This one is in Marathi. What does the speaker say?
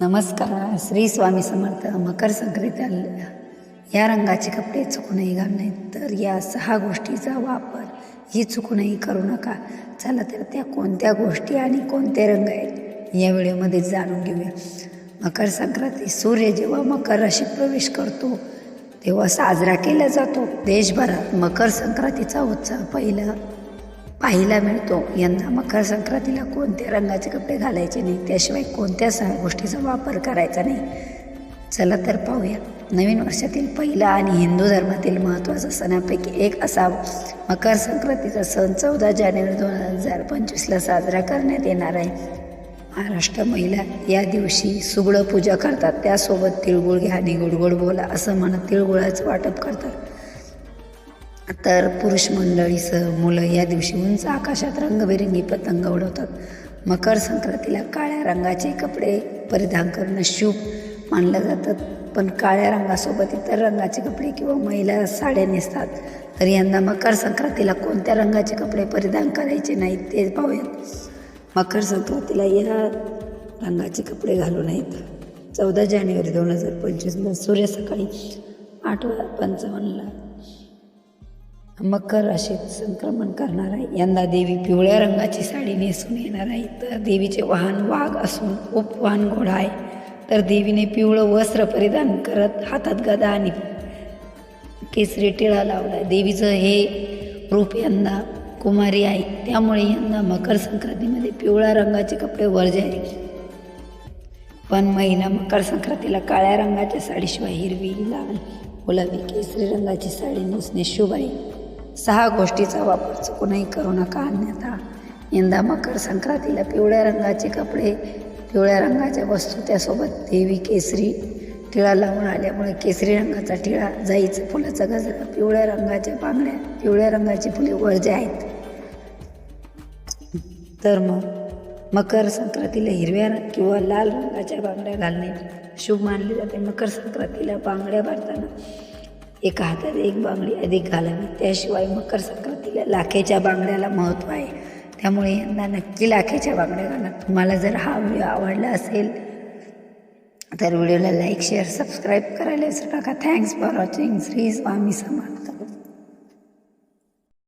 नमस्कार. श्री स्वामी समर्थ मकर संक्रांती आलेल्या या रंगाचे कपडे चुकूनही घाल नाहीत तर या सहा गोष्टीचा वापर ही चुकूनही करू नका. चला तर त्या कोणत्या गोष्टी आणि कोणते रंग आहेत या व्हिडिओमध्ये जाणून घेऊया. मकर संक्रांती सूर्य जेव्हा मकर राशीत प्रवेश करतो तेव्हा साजरा केला जातो. देशभरात मकर संक्रांतीचा उत्सव पहिला पाहायला मिळतो. यंदा मकर संक्रांतीला कोणत्या रंगाचे कपडे घालायचे नाही? त्याशिवाय कोणत्या सहा गोष्टीचा वापर करायचा नाही? चला तर पाहूया. नवीन वर्षातील पहिला आणि हिंदू धर्मातील महत्त्वाचा सणापैकी एक असा मकर संक्रांतीचा सण चौदा जानेवारी दोन हजार पंचवीसला साजरा करण्यात येणार आहे. महाराष्ट्र महिला या दिवशी सुगडं पूजा करतात. त्यासोबत तिळगुळ घ्या आणि गुडगुड बोला असं म्हणत तिळगुळाचं वाटप करतात. तर पुरुष मंडळीसह मुलं या दिवशी उंच आकाशात रंगबेरंगी पतंग उडवतात. मकर संक्रांतीला काळ्या रंगाचे कपडे परिधान करणं शुभ मानलं जातं. पण काळ्या रंगासोबत इतर रंगाचे कपडे किंवा महिला साड्या नेसतात. तर यंदा मकर संक्रांतीला कोणत्या रंगाचे कपडे परिधान करायचे नाहीत ते पाहूयात. मकर संक्रांतीला या रंगाचे कपडे घालू नयेत चौदा जानेवारी दोन हजार पंचवीसला सूर्य सकाळी आठ पंचावन्नला मकर राशीत संक्रमण करणार आहे. यंदा देवी पिवळ्या रंगाची साडी नेसून येणार आहे. तर देवीचे वाहन वाघ असून उपवाहन घोडा आहे. तर देवीने पिवळं वस्त्र परिधान करत हातात गदा आणि केसरी टिळा लावला देवीचं हे रूप यंदा कुमारी आहे. त्यामुळे यंदा मकर संक्रांतीमध्ये पिवळ्या रंगाचे कपडे वर्ज आहे पण महिला मकर संक्रांतीला काळ्या रंगाच्या साडीशिवाय हिरवी लाल गुलाबी केसरी रंगाची साडी नेसणे शुभ आहे. सहा गोष्टीचा वापर चुकूनही करू नका अन्यथा यंदा मकर संक्रांतीला पिवळ्या रंगाचे कपडे पिवळ्या रंगाच्या वस्तू त्यासोबत देवी केसरी. टिळा लावून आल्यामुळे केसरी रंगाचा टिळा जाईचं फुलाचा गजरा पिवळ्या रंगाच्या बांगड्या पिवळ्या रंगाची फुले वळजे आहेत. तर मग मकर संक्रांतीला हिरव्या रंग किंवा लाल रंगाच्या बांगड्या घालणे शुभ मानले जाते. मकर संक्रांतीला बांगड्या भरताना एका हातात एक बांगडी अधिक घालावी. त्याशिवाय मकर संक्रांतीला लाखेच्या बांगड्याला महत्त्व आहे. त्यामुळे यंदा नक्की लाखेच्या बांगड्या घाला. तुम्हाला जर हा व्हिडिओ आवडला असेल तर व्हिडिओला लाईक शेअर सबस्क्राईब करायला विसरू नका. Thanks for watching Shri Swami Samarth.